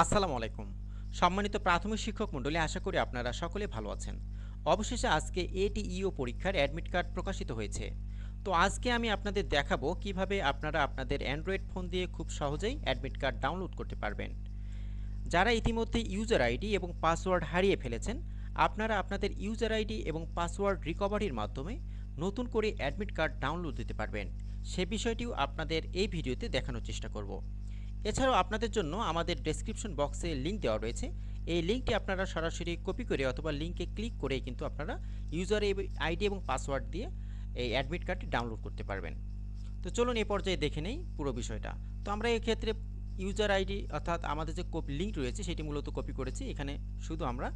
আসসালামু আলাইকুম। সম্মানিত প্রাথমিক শিক্ষক মণ্ডলী, আশা করি আপনারা সকলে ভালো আছেন। অবশেষে আজকে এটিইও পরীক্ষার অ্যাডমিট কার্ড প্রকাশিত হয়েছে। তো আজকে আমি আপনাদের দেখাবো কীভাবে আপনারা আপনাদের অ্যান্ড্রয়েড ফোন দিয়ে খুব সহজেই অ্যাডমিট কার্ড ডাউনলোড করতে পারবেন। যারা ইতিমধ্যে ইউজার আইডি এবং পাসওয়ার্ড হারিয়ে ফেলেছেন, আপনারা আপনাদের ইউজার আইডি এবং পাসওয়ার্ড রিকভারির মাধ্যমে নতুন করে অ্যাডমিট কার্ড ডাউনলোড দিতে পারবেন। সে বিষয়টিও আপনাদের এই ভিডিওতে দেখানোর চেষ্টা করব। এছাড়াও আপনাদের জন্য আমাদের ডেসক্রিপশন বক্সে লিঙ্ক দেওয়া রয়েছে। এই লিঙ্কটি আপনারা সরাসরি কপি করে অথবা লিঙ্কে ক্লিক করে কিন্তু আপনারা ইউজার আইডি এবং পাসওয়ার্ড দিয়ে এই অ্যাডমিট কার্ডটি ডাউনলোড করতে পারবেন। তো চলুন এই পর্যায়ে দেখে নেই পুরো বিষয়টা। তো আমরা এক্ষেত্রে ইউজার আইডি অর্থাৎ আমাদের যে কপি লিঙ্ক রয়েছে সেটি মূলত কপি করেছি। এখানে শুধু আমরা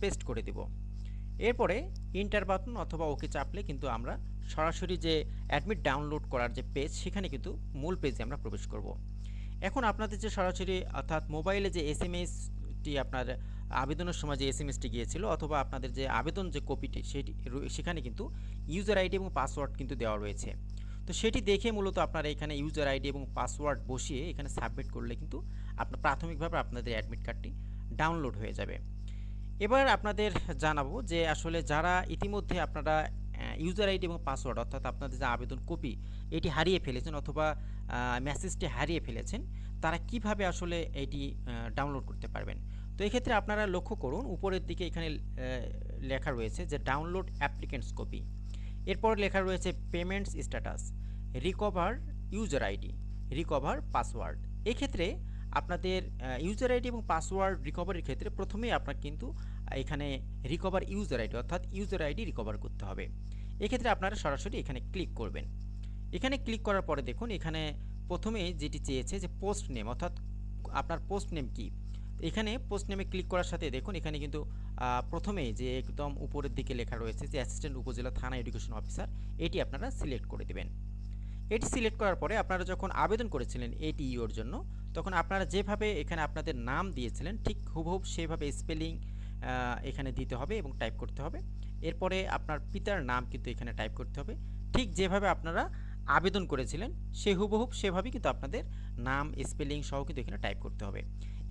পেস্ট করে দেব। এরপরে ইন্টার বাটন অথবা ওকে চাপলে কিন্তু আমরা সরাসরি যে অ্যাডমিট ডাউনলোড করার যে পেজ, সেখানে কিন্তু মূল পেজে আমরা প্রবেশ করব। এখন আপনাদের যে সরাসরি অর্থাৎ মোবাইলে যে এস এম এসটি আপনার আবেদনের সময় যে এস এম এসটি গিয়েছিল অথবা আপনাদের যে আবেদন যে কপিটি, সেটি সেখানে কিন্তু ইউজার আইডি এবং পাসওয়ার্ড কিন্তু দেওয়া রয়েছে। তো সেটি দেখে মূলত আপনারা এখানে ইউজার আইডি এবং পাসওয়ার্ড বসিয়ে এখানে সাবমিট করলে কিন্তু আপনার প্রাথমিকভাবে আপনাদের অ্যাডমিট কার্ডটি ডাউনলোড হয়ে যাবে। এবার আপনাদের জানাব যে আসলে যারা ইতিমধ্যে আপনারা ইউজার আইডি এবং পাসওয়ার্ড অর্থাৎ আপনাদের যে আবেদন কপি এটি হারিয়ে ফেলেছেন অথবা মেসেজটি হারিয়ে ফেলেছেন, তারা কীভাবে আসলে এটি ডাউনলোড করতে পারবেন? তো এক্ষেত্রে আপনারা লক্ষ্য করুন, উপরের দিকে এখানে লেখা রয়েছে যে ডাউনলোড অ্যাপ্লিকেন্টস কপি এরপর লেখা রয়েছে payments status recover user ID recover password এক্ষেত্রে আপনাদের ইউজার আইডি এবং পাসওয়ার্ড রিকভারির ক্ষেত্রে প্রথমেই আপনার কিন্তু এখানে রিকভার ইউজার আইডি অর্থাৎ ইউজার আইডি রিকভার করতে হবে। এক্ষেত্রে আপনারা সরাসরি এখানে ক্লিক করবেন। এখানে ক্লিক করার পরে দেখুন এখানে প্রথমে যেটি চেয়েছে যে পোস্ট নেম অর্থাৎ আপনার পোস্ট নেম কি? এখানে পোস্ট নেমে ক্লিক করার সাথে দেখুন এখানে কিন্তু আহ, প্রথমেই যে একদম উপরের দিকে লেখা রয়েছে যে অ্যাসিস্ট্যান্ট উপজেলা থানা এডুকেশন অফিসার এটি আপনারা সিলেক্ট করে দেবেন। এটি সিলেক্ট করার পরে আপনারা যখন আবেদন করেছিলেন এটিইওর জন্য, তখন আপনারা যেভাবে এখানে আপনাদের নাম দিয়েছিলেন, ঠিক হুবহুব সেভাবে স্পেলিং এখানে দিতে হবে এবং টাইপ করতে হবে। এরপরে আপনার পিতার নাম কিন্তু এখানে টাইপ করতে হবে। ঠিক যেভাবে আপনারা আবেদন করেছিলেন, সে হুবহুব সেভাবেই কিন্তু আপনাদের নাম, স্পেলিং সহ কিন্তু এখানে টাইপ করতে হবে।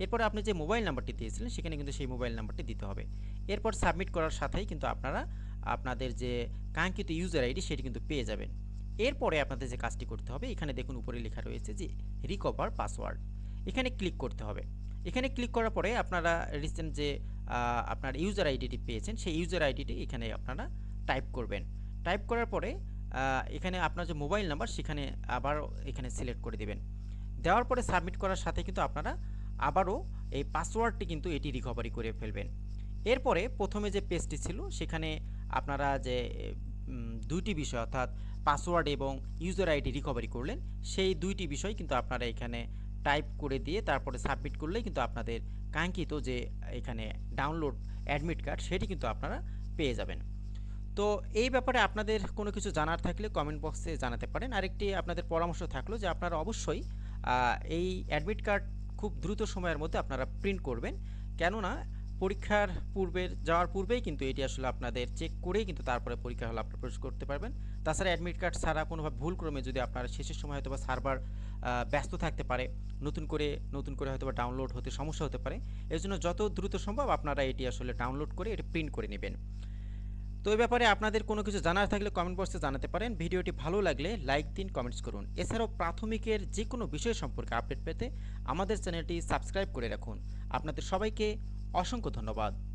এরপর আপনি যে মোবাইল নাম্বারটি দিয়েছিলেন, সেখানে কিন্তু সেই মোবাইল নাম্বারটি দিতে হবে। এরপর সাবমিট করার সাথেই কিন্তু আপনারা, আপনাদের যে কাঙ্ক্ষিত ইউজার আইডি সেটি কিন্তু পেয়ে যাবেন। এরপরে আপনাদের যে কাজটি করতে হবে, এখানে দেখুন উপরে লেখা রয়েছে যে রিকভার পাসওয়ার্ড এখানে ক্লিক করতে হবে। এখানে ক্লিক করার পরে আপনারা রিসেন্ট যে আপনার ইউজার আইডিটি পেয়েছেন, সেই ইউজার আইডিটি এখানে আপনারা টাইপ করবেন। টাইপ করার পরে এখানে আপনার যে মোবাইল নাম্বার সেখানে আবার এখানে সিলেক্ট করে দেবেন। দেওয়ার পরে সাবমিট করার সাথে কিন্তু আপনারা আবারও এই পাসওয়ার্ডটি কিন্তু এটি রিকভারি করে ফেলবেন। এরপরে প্রথমে যে পেজটি ছিল, সেখানে আপনারা যে দুইটি বিষয় অর্থাৎ পাসওয়ার্ড এবং ইউজার আইডি রিকভারি করলেন। সেই দুইটি বিষয় কিন্তু আপনারা এখানে টাইপ করে দিয়ে তারপরে সাবমিট করলেই কিন্তু আপনাদের কাঙ্ক্ষিত যে এখানে ডাউনলোড অ্যাডমিট কার্ড সেটি কিন্তু আপনারা পেয়ে যাবেন। তো এই ব্যাপারে আপনাদের কোনো কিছু জানার থাকলে কমেন্ট বক্সে জানাতে পারেন। আরেকটি আপনাদের পরামর্শ থাকল যে আপনারা অবশ্যই এই অ্যাডমিট কার্ড খুব দ্রুত সময়ের মধ্যে আপনারা প্রিন্ট করবেন। কেননা পরীক্ষার পূর্বের, যাওয়ার পূর্বেই কিন্তু এটি আসলে আপনাদের চেক করেই কিন্তু তারপরে পরীক্ষা হলে আপনারা প্রবেশ করতে পারবেন। তাছাড়া অ্যাডমিট কার্ড ছাড়া কোনোভাবে ভুল ক্রমে যদি আপনার শেষের সময় হয়তো বা সার্ভার ব্যস্ত থাকতে পারে, নতুন করে নতুন করে হয়তো বা ডাউনলোড হতে সমস্যা হতে পারে, এর জন্য যত দ্রুত সম্ভব আপনারা এটি আসলে ডাউনলোড করে এটি প্রিন্ট করে নেবেন। তো এই ব্যাপারে আপনাদের কোনো কিছু জানার থাকলে কমেন্ট বক্সে জানাতে পারেন। ভিডিওটি ভালো লাগলে লাইক দিন কমেন্টস করুন। এছাড়াও প্রাথমিকের যে কোনো বিষয় সম্পর্কে আপডেট পেতে আমাদের চ্যানেলটি সাবস্ক্রাইব করে রাখুন। আপনাদের সবাইকে অসংখ্য ধন্যবাদ।